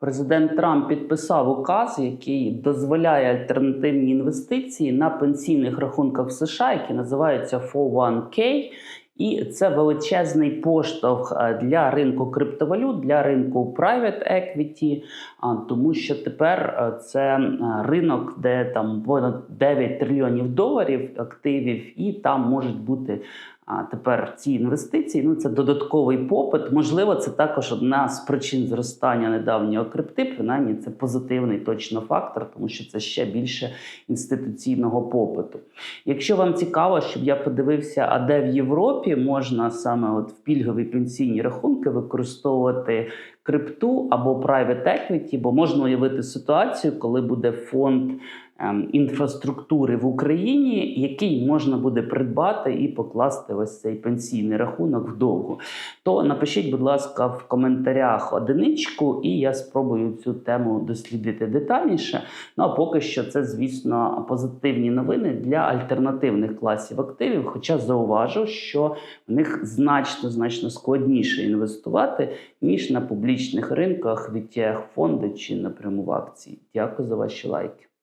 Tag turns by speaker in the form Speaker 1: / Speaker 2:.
Speaker 1: Президент Трамп підписав указ, який дозволяє альтернативні інвестиції на пенсійних рахунках в США, які називаються 401k. І це величезний поштовх е, для ринку криптовалют, для ринку private equity, тому що тепер е, це е, ринок, де там понад 9 трильйонів доларів активів, і там можуть бути а тепер ці інвестиції. Ну це додатковий попит. Можливо, це також одна з причин зростання недавнього крипти. Принаймні, це позитивний точно фактор, тому що це ще більше інституційного попиту. Якщо вам цікаво, щоб я подивився, а де в Європі можна саме от в пільгові пенсійні рахунки використовувати крипту або private equity, бо можна уявити ситуацію, коли буде фонд ем, інфраструктури в Україні, який можна буде придбати і покласти ось цей пенсійний рахунок вдовго. То напишіть, будь ласка, в коментарях одиничку, і я спробую цю тему дослідити детальніше. Ну а поки що це, звісно, позитивні новини для альтернативних класів активів. Хоча зауважу, що в них значно значно складніше інвестувати, ніж на публічних ринках, від фонди чи напряму в акції. Дякую за ваші лайки.